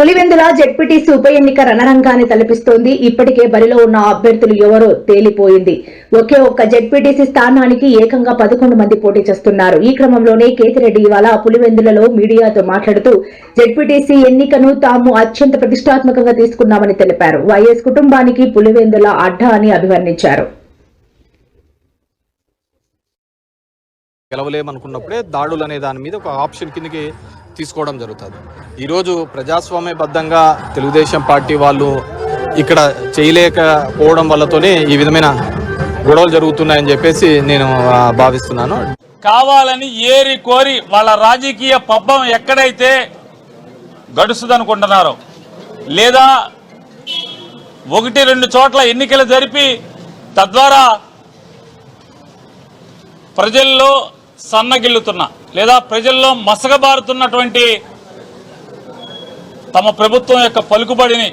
Pulivendula ZPTC ఉప ఎన్నిక రణరంగాన్ని తలపిస్తోంది. ఇప్పటికే బరిలో ఉన్న అభ్యర్థులు ఎవరో తేలిపోయింది. ఒకే ఒక్క జెడ్పీటీసీ స్థానానికి ఏకంగా పదకొండు మంది పోటీ చేస్తున్నారు. ఈ క్రమంలోనే కేతిరెడ్డి ఇవాళ పులివెందులలో మీడియాతో మాట్లాడుతూ జెడ్పీటీసీ ఎన్నికను తాము అత్యంత ప్రతిష్టాత్మకంగా తీసుకున్నామని తెలిపారు. వైఎస్ కుటుంబానికి పులివెందుల అడ్డా అని అభివర్ణించారు. గెలవలేమనుకున్నప్పుడే దాడులు అనే దాని మీద ఒక ఆప్షన్ కిందకి తీసుకోవడం జరుగుతుంది. ఈరోజు ప్రజాస్వామ్యబద్ధంగా తెలుగుదేశం పార్టీ వాళ్ళు ఇక్కడ చేయలేకపోవడం వల్లతోనే ఈ విధమైన గొడవలు జరుగుతున్నాయని చెప్పేసి నేను భావిస్తున్నాను. కావాలని ఏరి కోరి వాళ్ళ రాజకీయ పబ్బం ఎక్కడైతే గడుస్తుందనుకుంటున్నారో లేదా ఒకటి రెండు చోట్ల ఎన్నికలు జరిపి తద్వారా ప్రజల్లో సన్నగిల్లుతున్నా లేదా ప్రజల్లో మసగబారుతున్నటువంటి తమ ప్రభుత్వం యొక్క పలుకుబడిని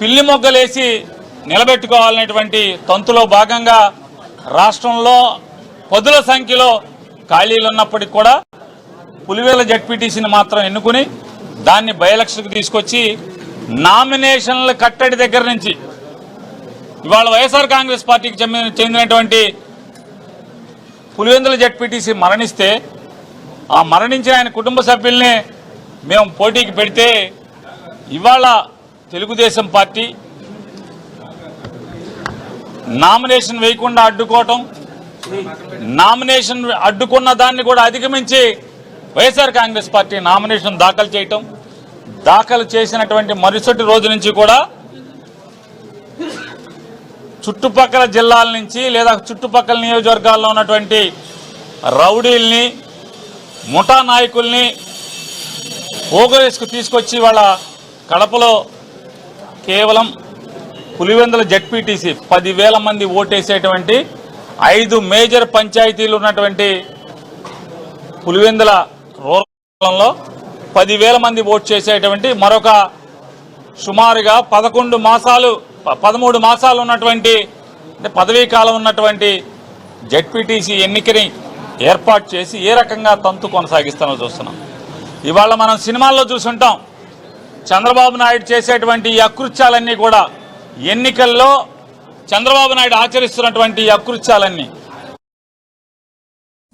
పిల్లి మొగ్గలేసి నిలబెట్టుకోవాలనేటువంటి తంతులో భాగంగా రాష్ట్రంలో పదుల సంఖ్యలో ఖాళీలు ఉన్నప్పటికీ కూడా పులివేల జడ్పీటీసీని మాత్రం ఎన్నుకుని దాన్ని బయలక్షకు తీసుకొచ్చి నామినేషన్ల కట్టడి దగ్గర నుంచి ఇవాళ వైఎస్ఆర్ కాంగ్రెస్ పార్టీకి చెందిన చెందినటువంటి పులివెందుల జడ్పీటీసీ మరణిస్తే ఆ మరణించిన ఆయన కుటుంబ సభ్యుల్ని మేము పోటీకి పెడితే ఇవాళ తెలుగుదేశం పార్టీ నామినేషన్ వేయకుండా అడ్డుకోవటం నామినేషన్ అడ్డుకున్న దాన్ని కూడా అధిగమించి వైఎస్ఆర్ కాంగ్రెస్ పార్టీ నామినేషన్ దాఖలు చేయటం దాఖలు చేసినటువంటి మరుసటి రోజు నుంచి కూడా చుట్టుపక్కల జిల్లాల నుంచి లేదా చుట్టుపక్కల నియోజకవర్గాల్లో ఉన్నటువంటి రౌడీల్ని ముఠా నాయకుల్ని పోగరేసుకు తీసుకొచ్చి వాళ్ళ కడపలో కేవలం పులివెందుల జడ్పీటీసీ పదివేల మంది ఓటేసేటువంటి ఐదు మేజర్ పంచాయతీలు ఉన్నటువంటి పులివెందుల రూరల్లో పదివేల మంది ఓట్ చేసేటువంటి మరొక సుమారుగా పదకొండు మాసాలు పదమూడు మాసాలు ఉన్నటువంటి అంటే పదవీ కాలం ఉన్నటువంటి జడ్పీటీసీ ఎన్నికని ఏర్పాటు చేసి ఏ రకంగా తంతు కొనసాగిస్తానో చూస్తున్నాం. ఇవాళ మనం సినిమాల్లో చూసుంటాం. చంద్రబాబు నాయుడు చేసేటువంటి ఈ అకృత్యాలన్నీ కూడా ఎన్నికల్లో చంద్రబాబు నాయుడు ఆచరిస్తున్నటువంటి ఈ అకృత్యాలన్నీ.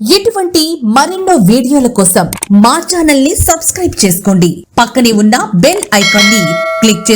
ఇటువంటి మరెన్నో వీడియోల కోసం మా ఛానల్ని సబ్స్క్రైబ్ చేసుకోండి. పక్కనే ఉన్న బెల్ ఐకాన్ని క్లిక్ చేసి